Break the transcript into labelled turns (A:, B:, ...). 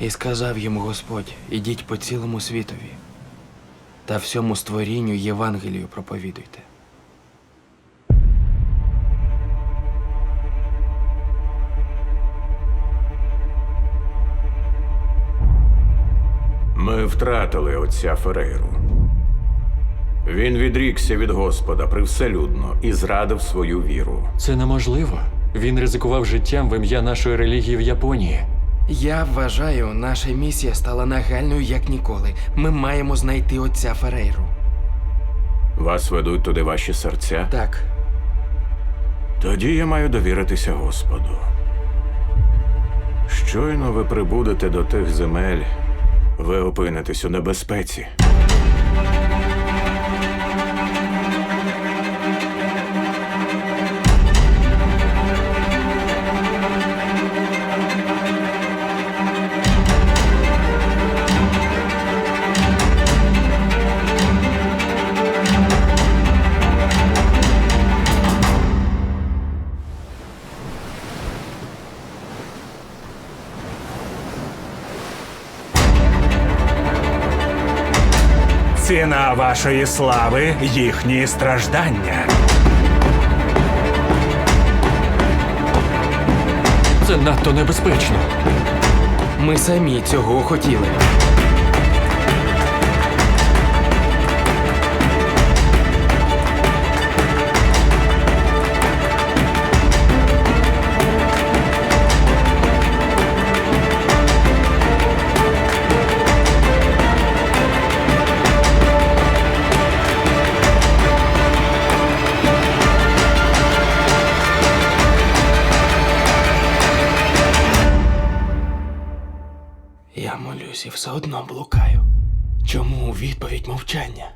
A: І сказав йому Господь: ідіть по цілому світові та всьому створінню Євангелію проповідуйте.
B: Ми втратили отця Ферейру. Він відрікся від Господа привселюдно і зрадив свою віру.
C: Це неможливо. Він ризикував життям в ім'я нашої релігії в Японії.
A: Я вважаю, наша місія стала нагальною як ніколи. Ми маємо знайти отця Ферейру.
B: Вас ведуть туди ваші серця.
A: Так,
B: Тоді я маю довіритися Господу. Щойно ви прибудете до тих земель, ви опинитесь у небезпеці.
D: Ціна вашої слави їхні страждання.
C: Це надто небезпечно.
A: ми самі цього хотіли. Я молюсь і все одно блукаю. Чому у відповідь мовчання?